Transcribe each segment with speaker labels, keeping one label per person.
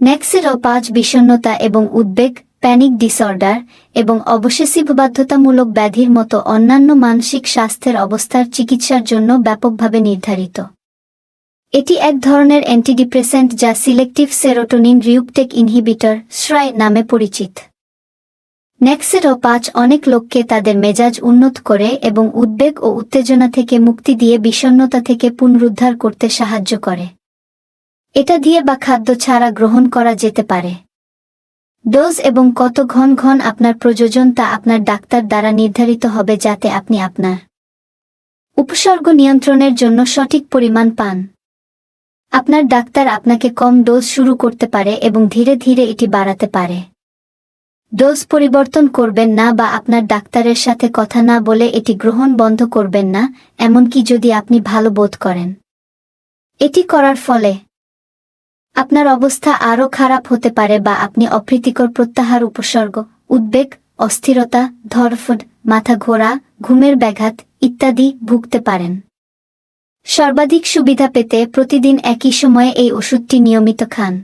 Speaker 1: নেক্সেরও পাঁচ বিষণ্নতা এবং উদ্বেগ প্যানিক ডিসঅর্ডার এবং অবসেসিভ বাধ্যতামূলক ব্যাধির মতো অন্যান্য মানসিক স্বাস্থ্যের অবস্থার চিকিৎসার জন্য ব্যাপকভাবে নির্ধারিত। এটি এক ধরনের অ্যান্টিডিপ্রেসেন্ট যা সিলেক্টিভ সেরোটোনিন রিউপটেক ইনহিবিটর শ্রায় নামে পরিচিত। নেক্সেরও পাঁচ অনেক লোককে তাদের মেজাজ উন্নত করে এবং উদ্বেগ ও উত্তেজনা থেকে মুক্তি দিয়ে বিষণ্ণতা থেকে পুনরুদ্ধার করতে সাহায্য করে। এটা দিয়ে বা খাদ্য ছাড়া গ্রহণ করা যেতে পারে। ডোজ এবং কত ঘন ঘন আপনার প্রয়োজন তা আপনার ডাক্তার দ্বারা নির্ধারিত হবে যাতে আপনি আপনার উপসর্গ নিয়ন্ত্রণের জন্য সঠিক পরিমাণ পান। আপনার ডাক্তার আপনাকে কম ডোজ শুরু করতে পারে এবং ধীরে ধীরে এটি বাড়াতে পারে। ডোজ পরিবর্তন করবেন না বা আপনার ডাক্তারের সাথে কথা না বলে এটি গ্রহণ বন্ধ করবেন না, এমনকি যদি আপনি ভালো বোধ করেন। এটি করার ফলে আপনার অবস্থা আরও খারাপ হতে পারে বা আপনি অপ্রীতিকর প্রত্যাহার উপসর্গ, উদ্বেগ, অস্থিরতা ধরফড মাথা ঘোরা, ঘুমের ব্যাঘাত ইত্যাদি ভুগতে পারেন। সর্বাধিক সুবিধা পেতে প্রতিদিন একই সময়ে এই ওষুধটি নিয়মিত খান।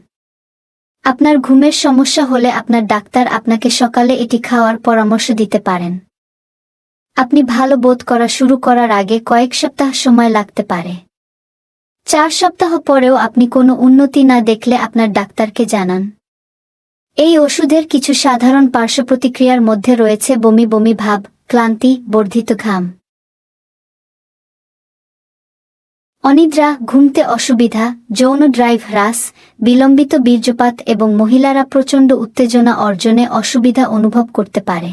Speaker 1: আপনার ঘুমের সমস্যা হলে আপনার ডাক্তার আপনাকে সকালে এটি খাওয়ার পরামর্শ দিতে পারেন। আপনি ভালো বোধ করা শুরু করার আগে কয়েক সপ্তাহ সময় লাগতে পারে। চার সপ্তাহ পরেও আপনি কোনো উন্নতি না দেখলে আপনার ডাক্তারকে জানান। এই ওষুধের কিছু সাধারণ পার্শ্ব প্রতিক্রিয়ার মধ্যে রয়েছে বমি বমি ভাব, ক্লান্তি, বর্ধিত ঘাম। অনিদ্রা, ঘুমতে অসুবিধা, যৌন ড্রাইভ হ্রাস, বিলম্বিত বীর্যপাত এবং মহিলারা প্রচণ্ড উত্তেজনা অর্জনে অসুবিধা অনুভব করতে পারে।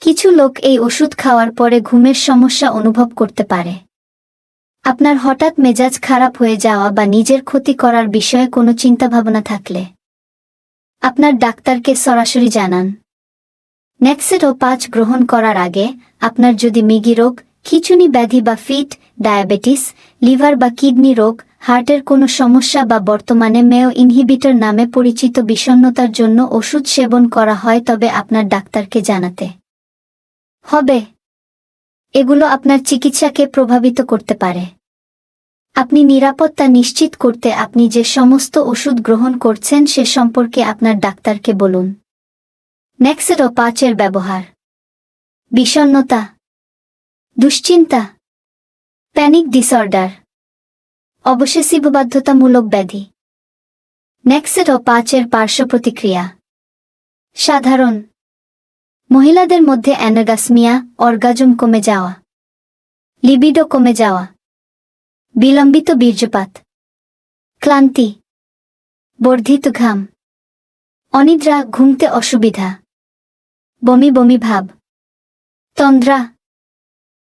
Speaker 1: কিছু লোক এই ওষুধ খাওয়ার পরে ঘুমের সমস্যা অনুভব করতে পারে। আপনার হঠাৎ মেজাজ খারাপ হয়ে যাওয়া বা নিজের ক্ষতি করার বিষয়ে কোনো চিন্তাভাবনা থাকলে। আপনার ডাক্তারকে সরাসরি জানান। নেক্সেরও পাঁচ গ্রহণ করার আগে আপনার যদি মিগি রোগ, খিচুনি ব্যাধি বা ফিট, ডায়াবেটিস, লিভার বা কিডনি রোগ, হার্টের কোনো সমস্যা বা বর্তমানে মেয় ইনহিবিটর নামে পরিচিত বিষণ্ণতার জন্য ওষুধ সেবন করা হয় তবে আপনার ডাক্তারকে জানাতে। হবে। এগুলো আপনার চিকিৎসাকে প্রভাবিত করতে পারে। আপনি নিরাপত্তা নিশ্চিত করতে আপনি যে সমস্ত ওষুধ গ্রহণ করছেন সে সম্পর্কে আপনার ডাক্তারকে বলুন। নেক্সেরও পাঁচের ব্যবহার। বিষণ্ণতা। দুশ্চিন্তা। Panic disorder. অবশেষিব বাধ্যতামূলক ব্যাধি। নেক্সেরও পাঁচের পার্শ্ব প্রতিক্রিয়া। সাধারণ। মহিলাদের মধ্যে অ্যানাগাসমিয়া, অর্গাজম কমে যাওয়া। লিবিডো কমে যাওয়া। বিলম্বিত বীর্যপাত। ক্লান্তি। বর্ধিত ঘাম। অনিদ্রা ঘুমতে অসুবিধা। বমি বমি ভাব। তন্দ্রা।